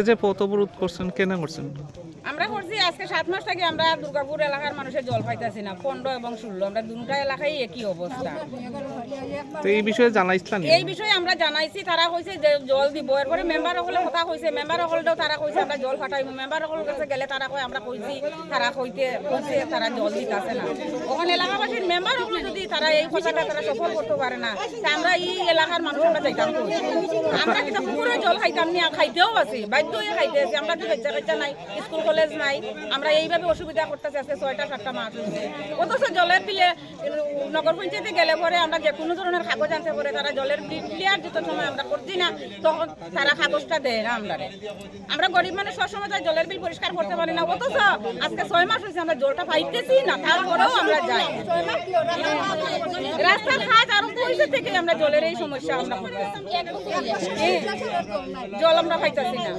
যে পথ অবরোধ করছেন কেন করছেন? আমরা করছি আজকে সাত মাস থেকে আমরা দুর্গাপুর এলাকার মানুষের জল পাইতেছি না পনেরো এবং ষোলো আমরা দুটা এলাকায় একই অবস্থা। তো এই বিষয়ে জানাইছিলেন এই বিষয়ে আমরা জানাইছি তারা কইছে যে জল দিব। এরপরে মেম্বার সকলে কথা কইছে মেম্বার সকলটাও তারা কইছে আমরা জল ফাটাইব। মেম্বার সকল কাছে গেলে তারা কয় আমরা কইছি তারা কইতে কইছে তারা জল দিতেছে না। ওখানে এলাকাবাসীর মেম্বার সকলে যদি তারা এই কথাটা তারা সফল করতে পারে না তা আমরা এই এলাকার মানুষ আমরা যাইতাম আমরা কিন্তু পুকুরে জল খাইতাম নি খাইতেও আছি বাধ্য হয়ে খাইতে আছি। আমরা তো কাচ্চা নাই স্কুল কলেজ নাই। আমরা এইভাবে অসুবিধা করতেছি আজকে ছয়টা সাতটা মাস হয়েছে। অথচ জলের বিলে নগর পঞ্চায়েতে গেলে পরে আমরা যে কোনো ধরনের কাগজ আনতে পারে তারা জলের বিল ক্লিয়ার যত সময় আমরা করছি না তখন তারা কাগজটা দেয় না আমরা আমরা গরিব মানুষ সবসময় তাই জলের বিল পরিষ্কার করতে পারি না। অথচ আজকে ছয় মাস হয়েছে আমরা জলটা পাইতেছি না তারপরেও আমরা যাই। রাস্তার কাজ আরম্ভ হয়েছে থেকে আমরা জলের এই সমস্যা আমরা হ্যাঁ, জল আমরা পাইতেছি না।